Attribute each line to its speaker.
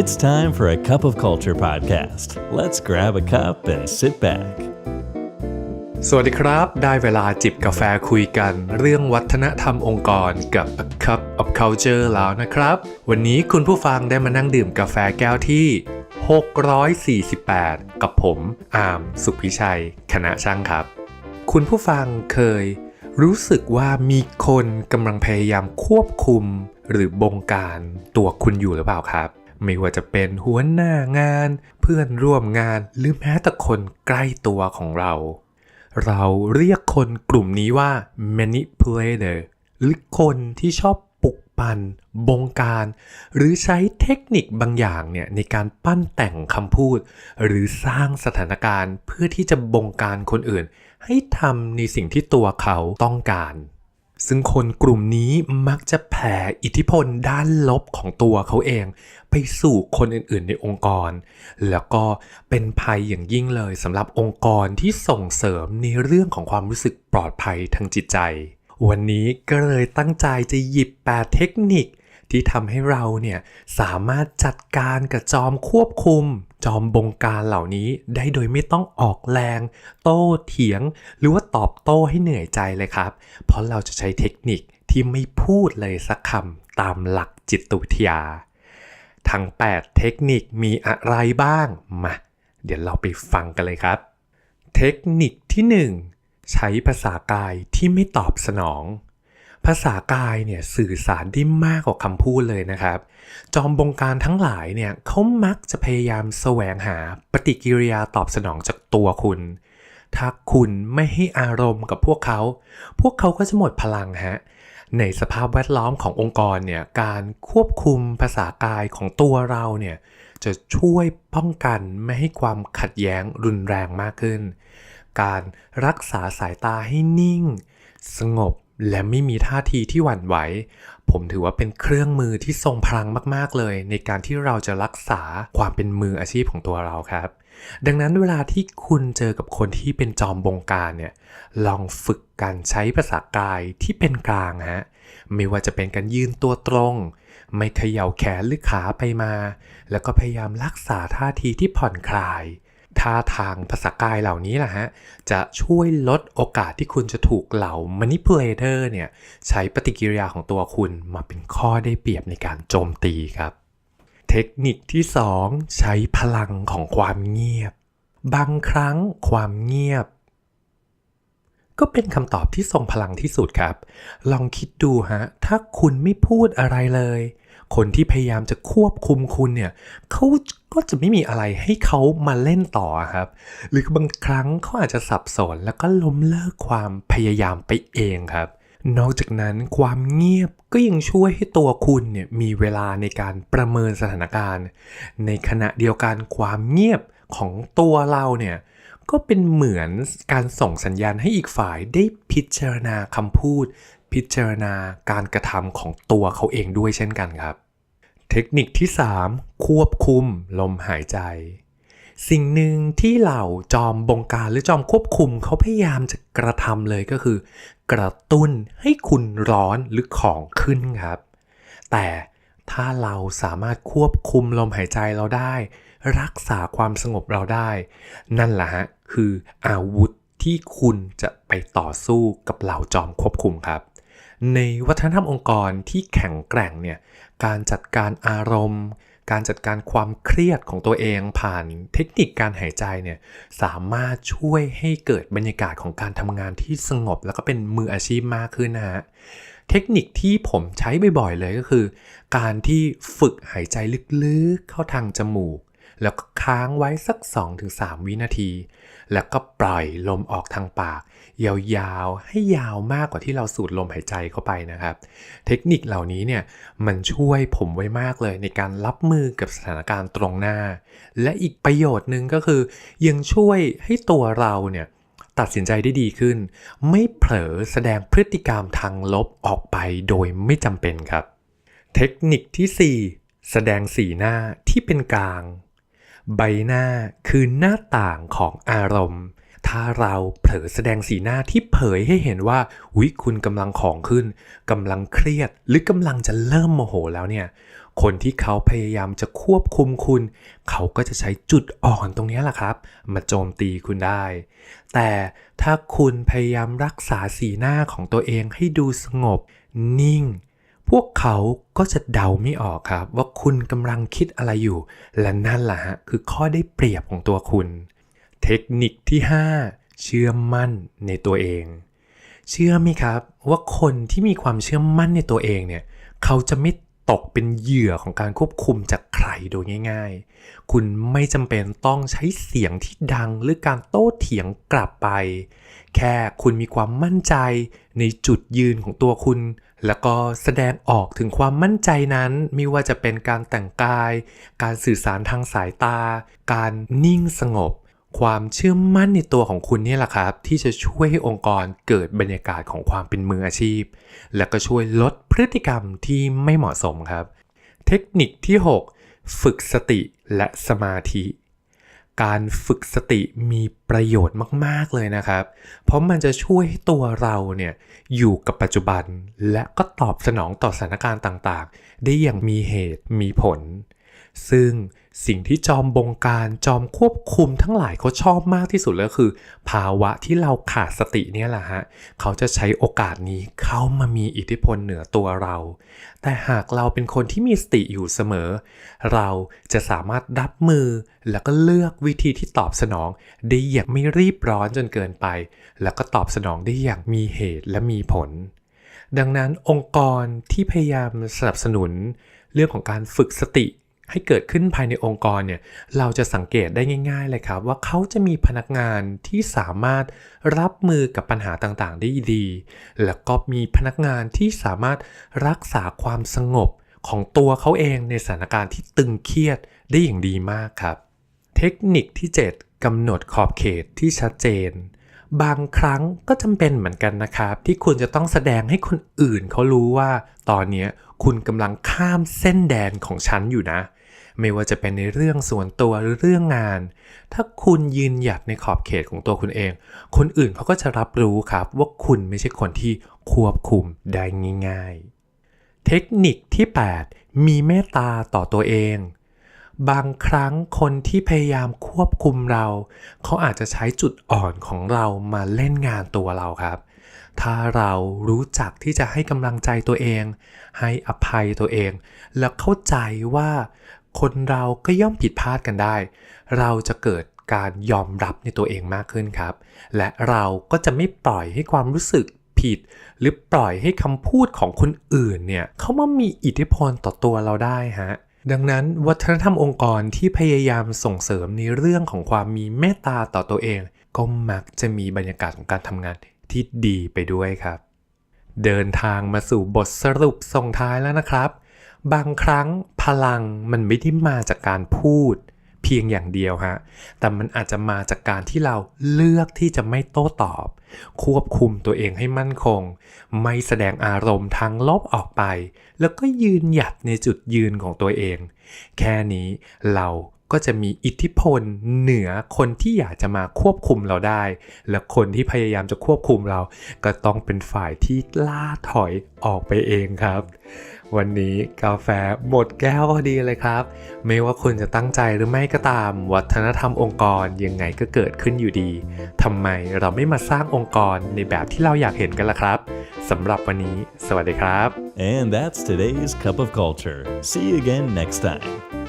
Speaker 1: It's time for a Cup of Culture podcast. Let's grab a cup and sit back.
Speaker 2: สวัสดีครับ ได้เวลาจิบกาแฟคุยกัน เรื่องวัฒนธรรมองค์กรกับ A Cup of Culture แล้วนะครับ วันนี้คุณผู้ฟังได้มานั่งดื่มกาแฟแก้วที่ 648 กับผม อาร์ม สุพิชัย คณะช่างครับ คุณผู้ฟังเคยรู้สึกว่ามีคนกำลังพยายามควบคุมหรือบงการตัวคุณอยู่หรือเปล่าครับ ไม่ว่าจะเป็นหัวหน้างาน เพื่อนร่วมงานหรือแม้แต่คนใกล้ตัวของเรา เราเรียกคนกลุ่มนี้ว่า manipulator หรือคนที่ชอบปลุกปั่นบงการ หรือใช้เทคนิคบางอย่างเนี่ยในการปั้นแต่งคำพูด หรือสร้างสถานการณ์เพื่อที่จะบงการคนอื่น ให้ทำในสิ่งที่ตัวเขาต้องการ ซึ่งคนกลุ่มนี้มักจะแผ่อิทธิพลด้านลบของตัวเขาเอง ไปสู่คนอื่นๆในองค์กร แล้วก็เป็นภัยอย่างยิ่งเลยสำหรับองค์กรที่ส่งเสริมในเรื่องของความรู้สึกปลอดภัยทางจิตใจ วันนี้ก็เลยตั้งใจจะหยิบ 8 เทคนิคที่ทำให้เราเนี่ยสามารถจัดการกับจอมควบคุม จอมบงการเหล่านี้ได้โดยไม่ต้องออกแรง โต้เถียง หรือว่าตอบโต้ให้เหนื่อยใจเลยครับ เพราะเราจะใช้เทคนิคที่ไม่พูดเลยสักคำตามหลักจิตวิทยา ทั้ง 8 เทคนิคมีอะไรบ้างมาเดี๋ยวเราไปฟังกันเลยครับ เทคนิคที่ 1 ใช้ภาษากายที่ไม่ตอบสนอง ภาษากายเนี่ยสื่อสารได้มากกว่าคำพูดเลยนะครับ จอมบงการทั้งหลายเนี่ยเขามักจะพยายามแสวงหาปฏิกิริยาตอบสนองจากตัวคุณ ถ้าคุณไม่ให้อารมณ์กับพวกเขา พวกเขาก็จะหมดพลังฮะในสภาพแวดล้อมขององค์กรเนี่ยการควบคุมภาษากายของตัวเราเนี่ยจะช่วยป้องกันไม่ให้ความขัดแย้งรุนแรงมากขึ้น การรักษาสายตาให้นิ่ง สงบและไม่มีท่าทีที่หวั่นไหว ผมถือว่าเป็นเครื่องมือที่ทรงพลังมาก ๆ เลย ในการที่เราจะรักษาความเป็นมืออาชีพของตัวเราครับ ดังนั้นเวลาที่คุณเจอกับคนที่เป็นจอมบงการเนี่ย ลองฝึกการใช้ภาษากายที่เป็นกลางฮะ ไม่ว่าจะเป็นการยืนตัวตรง ไม่เขย่าแขนหรือขาไปมา แล้วก็พยายามรักษาท่าทีที่ผ่อนคลาย ท่าทางภาษากายเหล่านี้แหละฮะ จะช่วยลดโอกาสที่คุณจะถูกเหล่า manipulator เนี่ย ใช้ปฏิกิริยาของตัวคุณมาเป็นข้อได้เปรียบในการโจมตีครับ เทคนิคที่ 2 ใช้พลังของความเงียบ บางครั้งความเงียบ ก็เป็นคำตอบที่ทรงพลังที่สุดครับ ลองคิดดูฮะ ถ้าคุณไม่พูดอะไรเลย คนที่พยายามจะควบคุมคุณเนี่ยเขาก็จะไม่มีอะไรให้เขามาเล่นต่อครับ หรือบางครั้งเขาอาจจะสับสนแล้วก็ล้มเลิกความพยายามไปเองครับ นอกจากนั้นความเงียบก็ยังช่วยให้ตัวคุณเนี่ยมีเวลาในการประเมินสถานการณ์ ในขณะเดียวกันความเงียบของตัวเราเนี่ยก็เป็นเหมือนการส่งสัญญาณให้อีกฝ่ายได้พิจารณาคำพูด พิจารณาการกระทำของตัวเขาเองด้วยเช่นกันครับ เทคนิคที่ 3 ควบคุมลมหายใจ สิ่งหนึ่งที่เหล่าจอมบงการหรือจอมควบคุมเขาพยายามจะกระทำเลยก็คือ กระตุ้นให้คุณร้อนหรือของขึ้นครับ แต่ถ้าเราสามารถควบคุมลมหายใจเราได้ รักษาความสงบเราได้ นั่นแหละฮะคืออาวุธที่คุณจะไปต่อสู้กับเหล่าจอมควบคุมครับ ในวัฒนธรรมองค์กรที่แข็งแกร่งเนี่ยการจัดการอารมณ์ การจัดการความเครียดของตัวเองผ่านเทคนิคการหายใจเนี่ยสามารถช่วยให้เกิดบรรยากาศของการทำงานที่สงบ แล้วก็เป็นมืออาชีพมากขึ้นนะฮะเทคนิคที่ผมใช้บ่อยๆเลยก็คือ การที่ฝึกหายใจลึกๆเข้าทางจมูก แล้วก็ค้างไว้สัก 2-3 วินาที แล้วก็ปล่อยลมออกทางปาก ยาวๆ ให้ยาวมากกว่าที่เราสูดลมหายใจเข้าไปนะครับ เทคนิคเหล่านี้เนี่ยมันช่วยผมไว้มากเลยในการรับมือกับสถานการณ์ตรงหน้า และอีกประโยชน์หนึ่งก็คือ ยังช่วยให้ตัวเราเนี่ยตัดสินใจได้ดีขึ้น ไม่เผลอแสดงพฤติกรรมทางลบออกไปโดยไม่จำเป็นครับ เทคนิคที่ 4 แสดงสีหน้าที่เป็นกลาง ใบหน้าคือหน้าต่างของอารมณ์ ถ้าเราเผลอแสดงสีหน้าที่เผยให้เห็นว่าวิคุณกำลังของขึ้นกำลังเครียด หรือกำลังจะเริ่มโมโหแล้วเนี่ย คนที่เขาพยายามจะควบคุมคุณ เขาก็จะใช้จุดอ่อนตรงนี้แหละครับ มาโจมตีคุณได้ แต่ถ้าคุณพยายามรักษาสีหน้าของตัวเองให้ดูสงบ นิ่ง พวกเขาก็จะเดาไม่ออกครับ ว่าคุณกำลังคิดอะไรอยู่ และนั่นแหละฮะคือข้อได้เปรียบของตัวคุณ เทคนิคที่ 5 เชื่อมั่นในตัวเอง เชื่อไหมครับว่าคนที่มีความเชื่อมั่นในตัวเองเนี่ยเขาจะไม่ตกเป็นเหยื่อของการควบคุมจากใครโดยง่าย ๆ คุณไม่จำเป็นต้องใช้เสียงที่ดังหรือการโต้เถียงกลับไป แค่คุณมีความมั่นใจในจุดยืนของตัวคุณ แล้วก็แสดงออกถึงความมั่นใจนั้นไม่ว่าจะเป็นการแต่งกาย การสื่อสารทางสายตา การนิ่งสงบ ความเชื่อมั่นในตัวของคุณนี่แหละครับ ที่จะช่วยให้องค์กรเกิดบรรยากาศของความเป็นมืออาชีพ และก็ช่วยลดพฤติกรรมที่ไม่เหมาะสมครับ เทคนิคที่ 6 ฝึกสติและสมาธิ การฝึกสติมีประโยชน์มาก ๆ เลยนะครับ เพราะมันจะช่วยให้ตัวเราเนี่ยอยู่กับปัจจุบัน และก็ตอบสนองต่อสถานการณ์ต่าง ๆ ได้อย่างมีเหตุมีผล ซึ่งสิ่งที่จอมบงการจอมควบคุมทั้งหลายเขาชอบมากที่สุดเลยคือ ภาวะที่เราขาดสติเนี่ยแหละฮะเขาจะใช้โอกาสนี้เข้ามามีอิทธิพลเหนือตัวเรา แต่หากเราเป็นคนที่มีสติอยู่เสมอ เราจะสามารถรับมือแล้วก็เลือกวิธีที่ตอบสนองได้อย่างไม่รีบร้อนจนเกินไป แล้วก็ตอบสนองได้อย่างมีเหตุและมีผล ดังนั้นองค์กรที่พยายามสนับสนุนเรื่องของการฝึกสติ ให้เกิดขึ้นภายในองค์กรเนี่ยเราจะสังเกตได้ง่าย ๆ เลยครับ ว่าเขาจะมีพนักงานที่สามารถรับมือกับปัญหาต่างๆ ได้ดี แล้วก็มีพนักงานที่สามารถรักษาความสงบของตัวเขาเองในสถานการณ์ที่ตึงเครียดได้อย่างดีมากครับ เทคนิคที่ 7กำหนดขอบเขตที่ชัดเจน บางครั้งก็จำเป็นเหมือนกันนะครับ ที่คุณจะต้องแสดงให้คนอื่นเขารู้ว่า ตอนนี้คุณกำลังข้ามเส้นแดนของฉันอยู่นะ ไม่ว่าจะเป็นในเรื่องส่วนตัวหรือเรื่องงาน ถ้าคุณยืนหยัดในขอบเขตของตัวคุณเอง คนอื่นเขาก็จะรับรู้ครับว่าคุณไม่ใช่คนที่ควบคุมได้ง่าย ๆ เทคนิคที่ 8 มีเมตตาต่อตัวเอง บางครั้งคนที่พยายามควบคุมเรา เขาอาจจะใช้จุดอ่อนของเรามาเล่นงานตัวเราครับ ถ้าเรารู้จักที่จะให้กำลังใจตัวเอง ให้อภัยตัวเอง แล้วเข้าใจว่าคนเราก็ย่อมผิดพลาดกันได้ เราจะเกิดการยอมรับในตัวเองมากขึ้นครับ และเราก็จะไม่ปล่อยให้ความรู้สึกผิด หรือปล่อยให้คำพูดของคนอื่นเนี่ย เขามามีอิทธิพลต่อตัวเราได้ฮะ ดังนั้นวัฒนธรรมองค์กรที่พยายามส่งเสริมในเรื่องของความมีเมตตาต่อตัวเอง ก็มักจะมีบรรยากาศของการทำงานที่ดีไปด้วยครับ เดินทางมาสู่บทสรุปส่งท้ายแล้วนะครับ บางครั้งพลังมันไม่ได้มาจากการพูด เพียงอย่างเดียวฮะ แต่มันอาจจะมาจากการที่เราเลือกที่จะไม่โต้ตอบ ควบคุมตัวเองให้มั่นคง ไม่แสดงอารมณ์ทางลบออกไป แล้วก็ยืนหยัดในจุดยืนของตัวเอง แค่นี้เรา ก็จะมีอิทธิพลเหนือคนที่อยากจะมาควบคุมเราได้ และคนที่พยายามจะควบคุมเรา ก็ต้องเป็นฝ่ายที่ล่าถอยออกไปเองครับ วันนี้กาแฟหมดแก้วพอดีเลยครับ ไม่ว่าคุณจะตั้งใจหรือไม่ก็ตาม วัฒนธรรมองค์กรยังไงก็เกิดขึ้นอยู่ดีทำไมเราไม่มาสร้างองค์กรในแบบที่เราอยากเห็นกันล่ะครับสำหรับวันนี้ สวัสดีครับ
Speaker 1: And that's today's Cup of Culture. See you again next time.